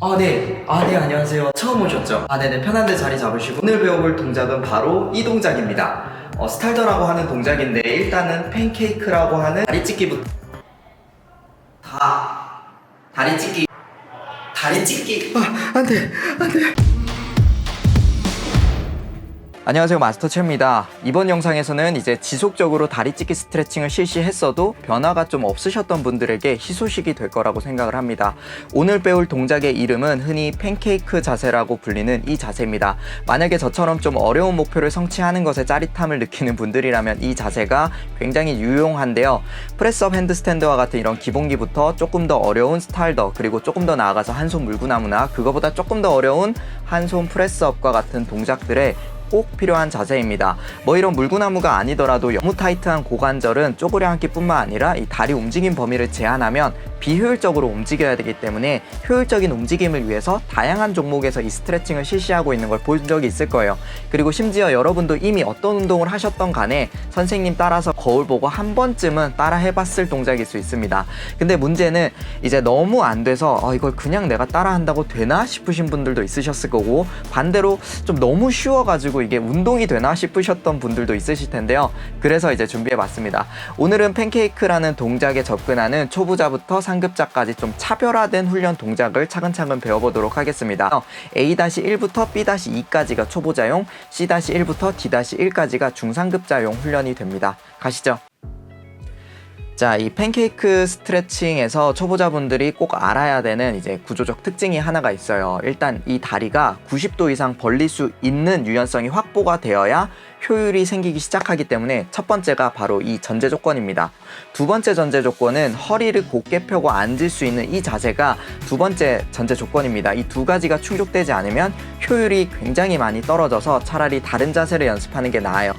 아, 네. 아, 네, 안녕하세요. 처음 오셨죠? 아, 네네. 편한데 자리 잡으시고. 오늘 배워볼 동작은 바로 이 동작입니다. 어, 스탈더라고 하는 동작인데, 일단은 팬케이크라고 하는 다리 찢기부터. 다. 다리 찢기. 다리 찢기. 아, 안 돼. 안 돼. 안녕하세요 마스터 최입니다. 이번 영상에서는 이제 지속적으로 다리 찢기 스트레칭을 실시했어도 변화가 좀 없으셨던 분들에게 희소식이 될 거라고 생각을 합니다. 오늘 배울 동작의 이름은 흔히 팬케이크 자세라고 불리는 이 자세입니다. 만약에 저처럼 좀 어려운 목표를 성취하는 것에 짜릿함을 느끼는 분들이라면 이 자세가 굉장히 유용한데요. 프레스업 핸드스탠드와 같은 이런 기본기부터 조금 더 어려운 스타일더 그리고 조금 더 나아가서 한 손 물구나무나 그거보다 조금 더 어려운 한 손 프레스업과 같은 동작들에 꼭 필요한 자세입니다. 뭐 이런 물구나무가 아니더라도 너무 타이트한 고관절은 쪼그려 앉기뿐만 아니라 이 다리 움직임 범위를 제한하면 비효율적으로 움직여야 되기 때문에 효율적인 움직임을 위해서 다양한 종목에서 이 스트레칭을 실시하고 있는 걸 본 적이 있을 거예요. 그리고 심지어 여러분도 이미 어떤 운동을 하셨던 간에 선생님 따라서 거울 보고 한 번쯤은 따라 해봤을 동작일 수 있습니다. 근데 문제는 이제 너무 안 돼서 어, 이걸 그냥 내가 따라 한다고 되나 싶으신 분들도 있으셨을 거고 반대로 좀 너무 쉬워가지고 이게 운동이 되나 싶으셨던 분들도 있으실 텐데요. 그래서 이제 준비해 봤습니다. 오늘은 팬케이크라는 동작에 접근하는 초보자부터 상 급자까지 좀 차별화된 훈련 동작을 차근차근 배워보도록 하겠습니다. A-1부터 B-2까지가 초보자용, C-1부터 D-1까지가 중상급자용 훈련이 됩니다. 가시죠. 자, 이 팬케이크 스트레칭에서 초보자분들이 꼭 알아야 되는 이제 구조적 특징이 하나가 있어요. 일단 이 다리가 90도 이상 벌릴 수 있는 유연성이 확보가 되어야 효율이 생기기 시작하기 때문에 첫 번째가 바로 이 전제 조건입니다. 두 번째 전제 조건은 허리를 곧게 펴고 앉을 수 있는 이 자세가 두 번째 전제 조건입니다. 이 두 가지가 충족되지 않으면 효율이 굉장히 많이 떨어져서 차라리 다른 자세를 연습하는 게 나아요.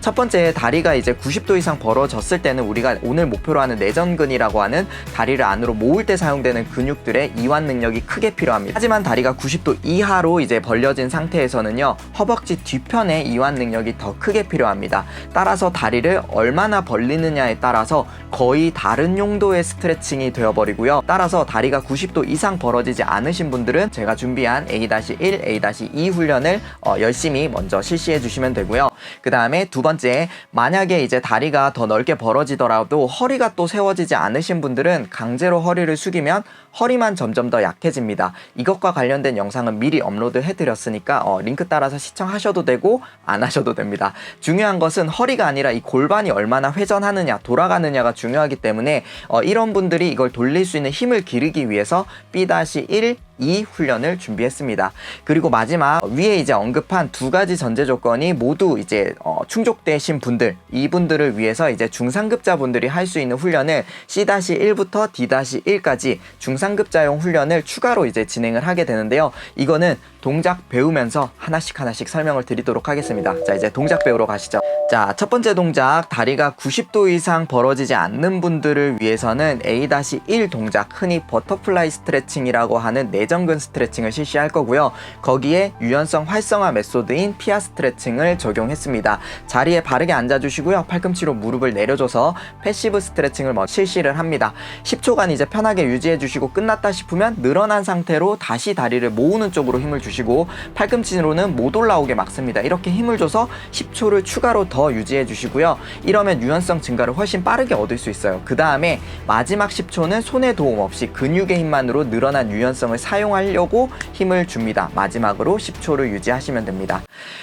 첫 번째 다리가 이제 90도 이상 벌어졌을 때는 우리가 오늘 목표로 하는 내전근이라고 하는 다리를 안으로 모을 때 사용되는 근육들의 이완 능력이 크게 필요합니다. 하지만 다리가 90도 이하로 이제 벌려진 상태에서는요 허벅지 뒤편의 이완 능력이 더 크게 필요합니다. 따라서 다리를 얼마나 벌리느냐에 따라서 거의 다른 용도의 스트레칭이 되어버리고요. 따라서 다리가 90도 이상 벌어지지 않으신 분들은 제가 준비한 A-1, A-2 훈련을 어, 열심히 먼저 실시해 주시면 되고요. 그 다음에 두 번째, 만약에 이제 다리가 더 넓게 벌어지더라도 허리가 또 세워지지 않으신 분들은 강제로 허리를 숙이면 허리만 점점 더 약해집니다. 이것과 관련된 영상은 미리 업로드 해드렸으니까 어, 링크 따라서 시청하셔도 되고 안 하셔도 됩니다. 중요한 것은 허리가 아니라 이 골반이 얼마나 회전하느냐, 돌아가느냐가 중요하기 때문에 어, 이런 분들이 이걸 돌릴 수 있는 힘을 기르기 위해서 B-1 이 훈련을 준비했습니다. 그리고 마지막 위에 이제 언급한 두 가지 전제 조건이 모두 이제 어, 충족되신 분들 이분들을 위해서 이제 중상급자분들이 할 수 있는 훈련을 C-1부터 D-1까지 중상급자용 훈련을 추가로 이제 진행을 하게 되는데요. 이거는 동작 배우면서 하나씩 하나씩 설명을 드리도록 하겠습니다. 자, 이제 동작 배우러 가시죠. 자, 첫 번째 동작 다리가 90도 이상 벌어지지 않는 분들을 위해서는 A-1 동작 흔히 버터플라이 스트레칭이라고 하는 내전근 스트레칭을 실시할 거고요. 거기에 유연성 활성화 메소드인 피아 스트레칭을 적용했습니다. 자리에 바르게 앉아주시고요. 팔꿈치로 무릎을 내려줘서 패시브 스트레칭을 먼저 실시를 합니다. 10초간 이제 편하게 유지해 주시고 끝났다 싶으면 늘어난 상태로 다시 다리를 모으는 쪽으로 힘을 주시고 팔꿈치로는 못 올라오게 막습니다. 이렇게 힘을 줘서 10초를 추가로 더 유지해 주시고요. 이러면 유연성 증가를 훨씬 빠르게 얻을 수 있어요. 그 다음에 마지막 10초는 손의 도움 없이 근육의 힘만으로 늘어난 유연성을 사용 하려고 힘을 줍니다. 마지막으로 10초를 유지하시면 됩니다.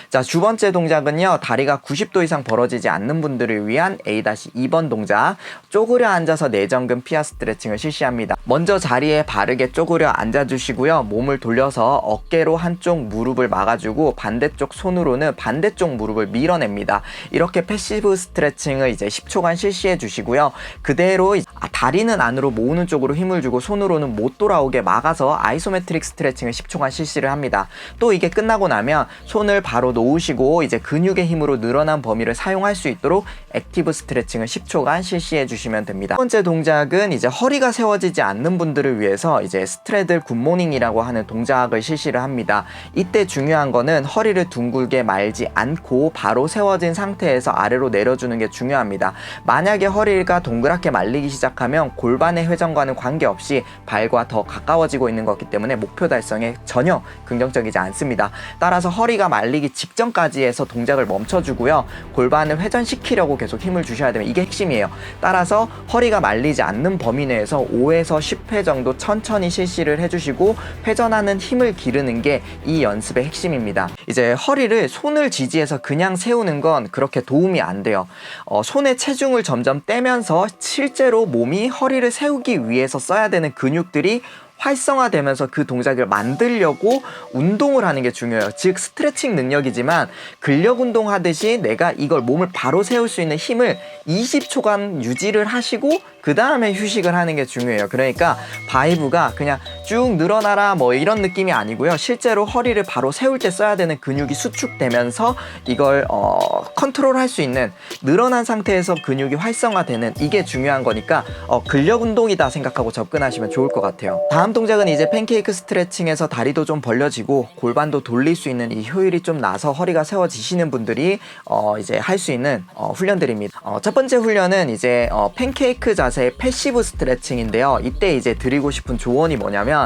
자, 두 번째 동작은요. 다리가 90도 이상 벌어지지 않는 분들을 위한 A-2번 동작. 쪼그려 앉아서 내전근 피아 스트레칭을 실시합니다. 먼저 자리에 바르게 쪼그려 앉아주시고요. 몸을 돌려서 어깨로 한쪽 무릎을 막아주고 반대쪽 손으로는 반대쪽 무릎을 밀어냅니다. 이렇게 패시브 스트레칭을 이제 10초간 실시해 주시고요. 그대로 이- 아, 다리는 안으로 모으는 쪽으로 힘을 주고 손으로는 못 돌아오게 막아서 아이 소메트릭 스트레칭을 10초간 실시를 합니다. 또 이게 끝나고 나면 손을 바로 놓으시고 이제 근육의 힘으로 늘어난 범위를 사용할 수 있도록 액티브 스트레칭을 10초간 실시해 주시면 됩니다. 첫 번째 동작은 이제 허리가 세워지지 않는 분들을 위해서 이제 스트레들 굿모닝이라고 하는 동작을 실시를 합니다. 이때 중요한 거는 허리를 둥글게 말지 않고 바로 세워진 상태 상태에서 아래로 내려주는 게 중요합니다. 만약에 허리가 동그랗게 말리기 시작하면 골반의 회전과는 관계없이 발과 더 가까워지고 있는 것이기 때문에 목표 달성에 전혀 긍정적이지 않습니다. 따라서 허리가 말리기 직전까지 해서 동작을 멈춰주고요. 골반을 회전시키려고 계속 힘을 주셔야 되면 이게 핵심이에요. 따라서 허리가 말리지 않는 범위 내에서 5에서 10회 정도 천천히 실시를 해주시고 회전하는 힘을 기르는 게 이 연습의 핵심입니다. 이제 허리를 손을 지지해서 그냥 세우는 건 그렇게 도움이 안 돼요. 어, 손의 체중을 점점 떼면서 실제로 몸이 허리를 세우기 위해서 써야 되는 근육들이 활성화되면서 그 동작을 만들려고 운동을 하는 게 중요해요. 즉 스트레칭 능력이지만 근력 운동 하듯이 내가 이걸 몸을 바로 세울 수 있는 힘을 20초간 유지를 하시고 그 다음에 휴식을 하는 게 중요해요. 그러니까 바이브가 그냥 쭉 늘어나라 뭐 이런 느낌이 아니고요. 실제로 허리를 바로 세울 때 써야 되는 근육이 수축되면서 이걸 어, 컨트롤할 수 있는 늘어난 상태에서 근육이 활성화되는 이게 중요한 거니까 어, 근력 운동이다 생각하고 접근하시면 좋을 것 같아요. 다음 동작은 이제 팬케이크 스트레칭에서 다리도 좀 벌려지고 골반도 돌릴 수 있는 이 효율이 좀 나서 허리가 세워지시는 분들이 어, 이제 할 수 있는 어, 훈련들입니다. 어, 첫 번째 훈련은 이제 어, 팬케이크 자세의 패시브 스트레칭인데요. 이때 이제 드리고 싶은 조언이 뭐냐면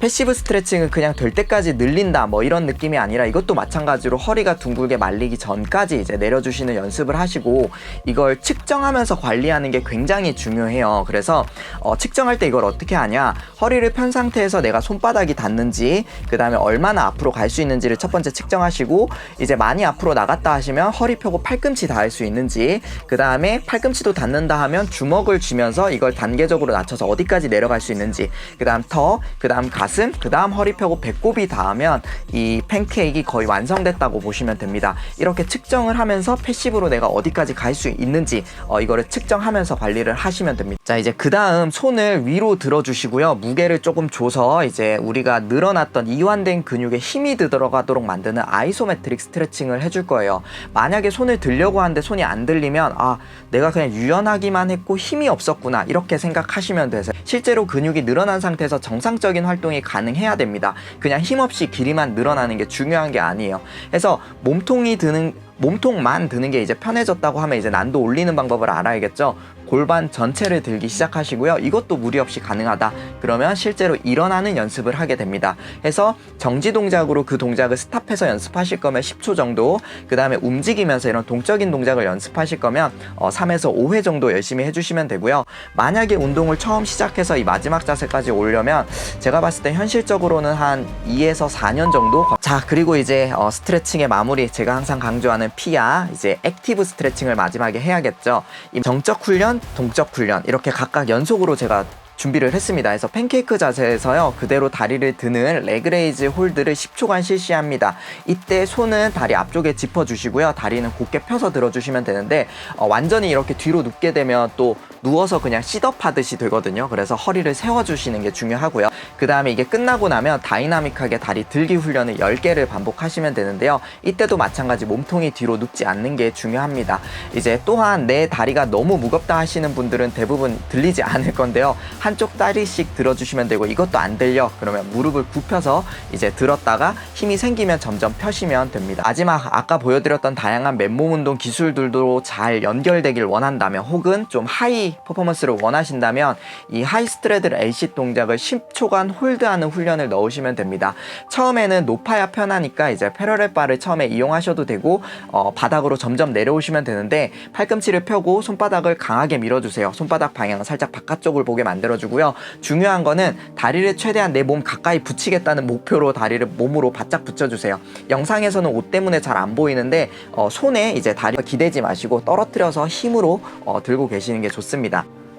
패시브 스트레칭은 그냥 될 때까지 늘린다 뭐 이런 느낌이 아니라 이것도 마찬가지로 허리가 둥글게 말리기 전까지 이제 내려주시는 연습을 하시고 이걸 측정하면서 관리하는 게 굉장히 중요해요. 그래서 어, 측정할 때 이걸 어떻게 하냐 허리를 편 상태에서 내가 손바닥이 닿는지 그 다음에 얼마나 앞으로 갈 수 있는지를 첫 번째 측정하시고 이제 많이 앞으로 나갔다 하시면 허리 펴고 팔꿈치 닿을 수 있는지 그 다음에 팔꿈치도 닿는다 하면 주먹을 쥐면서 이걸 단계적으로 낮춰서 어디까지 내려갈 수 있는지 그 다음 터, 그 다음 가슴, 그 다음 허리 펴고 배꼽이 닿으면 이 팬케이크 거의 완성됐다고 보시면 됩니다. 이렇게 측정을 하면서 패시브로 내가 어디까지 갈 수 있는지 어, 이거를 측정하면서 관리를 하시면 됩니다. 자 이제 그 다음 손을 위로 들어주시고요. 무게를 조금 줘서 이제 우리가 늘어났던 이완된 근육에 힘이 들어가도록 만드는 아이소메트릭 스트레칭을 해줄 거예요. 만약에 손을 들려고 하는데 손이 안 들리면 아 내가 그냥 유연하기만 했고 힘이 없었구나 이렇게 생각하시면 돼서 실제로 근육이 늘어난 상태에서 정상 적인 활동이 가능해야 됩니다. 그냥 힘없이 길이만 늘어나는 게 중요한 게 아니에요. 그래서 몸통이 드는 몸통만 드는 게 이제 편해졌다고 하면 이제 난도 올리는 방법을 알아야겠죠. 골반 전체를 들기 시작하시고요. 이것도 무리 없이 가능하다. 그러면 실제로 일어나는 연습을 하게 됩니다. 해서 정지 동작으로 그 동작을 스탑해서 연습하실 거면 10초 정도, 그 다음에 움직이면서 이런 동적인 동작을 연습하실 거면 어, 3에서 5회 정도 열심히 해주시면 되고요. 만약에 운동을 처음 시작해서 이 마지막 자세까지 오려면 제가 봤을 때 현실적으로는 한 2에서 4년 정도. 자, 그리고 이제 어, 스트레칭의 마무리 제가 항상 강조하는 피아 이제 액티브 스트레칭을 마지막에 해야겠죠. 이 정적 훈련, 동적 훈련 이렇게 각각 연속으로 제가 준비를 했습니다. 그래서 팬케이크 자세에서요 그대로 다리를 드는 레그레이즈 홀드를 10초간 실시합니다. 이때 손은 다리 앞쪽에 짚어주시고요. 다리는 곧게 펴서 들어주시면 되는데 어, 완전히 이렇게 뒤로 눕게 되면 또 누워서 그냥 시덥 하듯이 되거든요. 그래서 허리를 세워주시는 게 중요하고요. 그 다음에 이게 끝나고 나면 다이나믹하게 다리 들기 훈련을 10개를 반복하시면 되는데요. 이때도 마찬가지 몸통이 뒤로 눕지 않는 게 중요합니다. 이제 또한 내 다리가 너무 무겁다 하시는 분들은 대부분 들리지 않을 건데요. 한쪽 다리씩 들어주시면 되고 이것도 안 들려 그러면 무릎을 굽혀서 이제 들었다가 힘이 생기면 점점 펴시면 됩니다. 마지막 아까 보여드렸던 다양한 맨몸 운동 기술들도 잘 연결되길 원한다면 혹은 좀 하이 퍼포먼스를 원하신다면 이 하이 스트레드 L식 동작을 10초간 홀드하는 훈련을 넣으시면 됩니다. 처음에는 높아야 편하니까 이제 패러렐 바를 처음에 이용하셔도 되고 어, 바닥으로 점점 내려오시면 되는데 팔꿈치를 펴고 손바닥을 강하게 밀어주세요. 손바닥 방향을 살짝 바깥쪽을 보게 만들어주고요. 중요한 거는 다리를 최대한 내 몸 가까이 붙이겠다는 목표로 다리를 몸으로 바짝 붙여주세요. 영상에서는 옷 때문에 잘 안 보이는데 어, 손에 이제 다리가 기대지 마시고 떨어뜨려서 힘으로 어, 들고 계시는 게 좋습니다.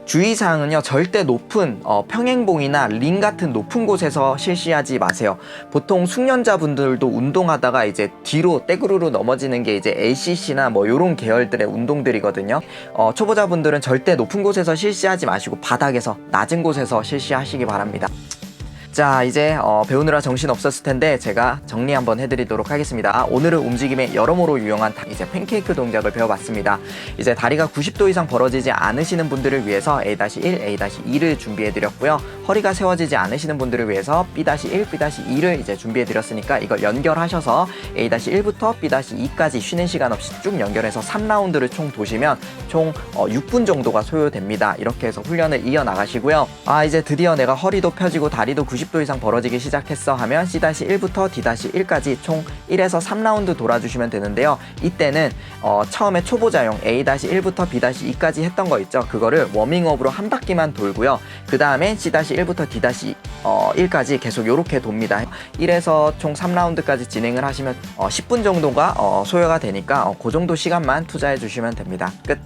주의사항은요 절대 높은 어, 평행봉이나 링 같은 높은 곳에서 실시하지 마세요. 보통 숙련자분들도 운동하다가 이제 뒤로 떼구르르 넘어지는 게 이제 ACC나 뭐 요런 계열들의 운동들이거든요. 어, 초보자분들은 절대 높은 곳에서 실시하지 마시고 바닥에서 낮은 곳에서 실시하시기 바랍니다 자 이제 어, 배우느라 정신 없었을 텐데 제가 정리 한번 해드리도록 하겠습니다. 오늘은 움직임에 여러모로 유용한 다- 이제 팬케이크 동작을 배워봤습니다. 이제 다리가 90도 이상 벌어지지 않으시는 분들을 위해서 A-1, A-2를 준비해드렸고요. 허리가 세워지지 않으시는 분들을 위해서 B-1, B-2를 이제 준비해드렸으니까 이걸 연결하셔서 A-1부터 B-2까지 쉬는 시간 없이 쭉 연결해서 3라운드를 총 도시면 총 어, 6분 정도가 소요됩니다. 이렇게 해서 훈련을 이어 나가시고요. 아 이제 드디어 내가 허리도 펴지고 다리도 90도 이상 벌어지기 시작했어 하면 C-1부터 D-1까지 총 1에서 3라운드 돌아주시면 되는데요. 이때는 어, 처음에 초보자용 A-1부터 B-2까지 했던 거 있죠. 그거를 워밍업으로 한 바퀴만 돌고요. 그 다음에 C-1부터 D-1까지 계속 이렇게 돕니다. 1에서 총 3라운드까지 진행을 하시면 어, 10분 정도가 어, 소요가 되니까 어, 그 정도 시간만 투자해 주시면 됩니다. 끝.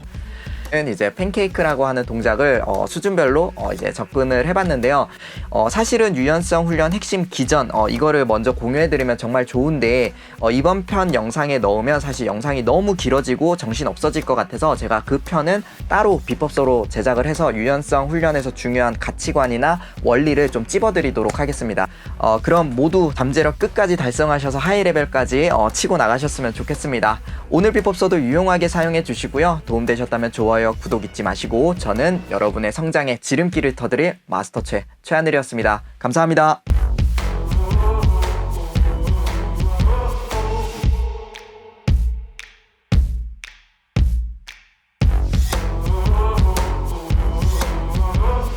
은 이제 팬케이크라고 하는 동작을 어, 수준별로 어, 이제 접근을 해봤는데요. 어, 사실은 유연성 훈련 핵심 기전 어, 이거를 먼저 공유해드리면 정말 좋은데 어, 이번 편 영상에 넣으면 사실 영상이 너무 길어지고 정신 없어질 것 같아서 제가 그 편은 따로 비법서로 제작을 해서 유연성 훈련에서 중요한 가치관이나 원리를 좀 찝어드리도록 하겠습니다. 어, 그럼 모두 잠재력 끝까지 달성하셔서 하이 레벨까지 어, 치고 나가셨으면 좋겠습니다. 오늘 비법서도 유용하게 사용해 주시고요. 도움되셨다면 좋아요, 구독 잊지 마시고 저는 여러분의 성장에 지름길을 터드릴 마스터 최 최하늘이었습니다. 감사합니다.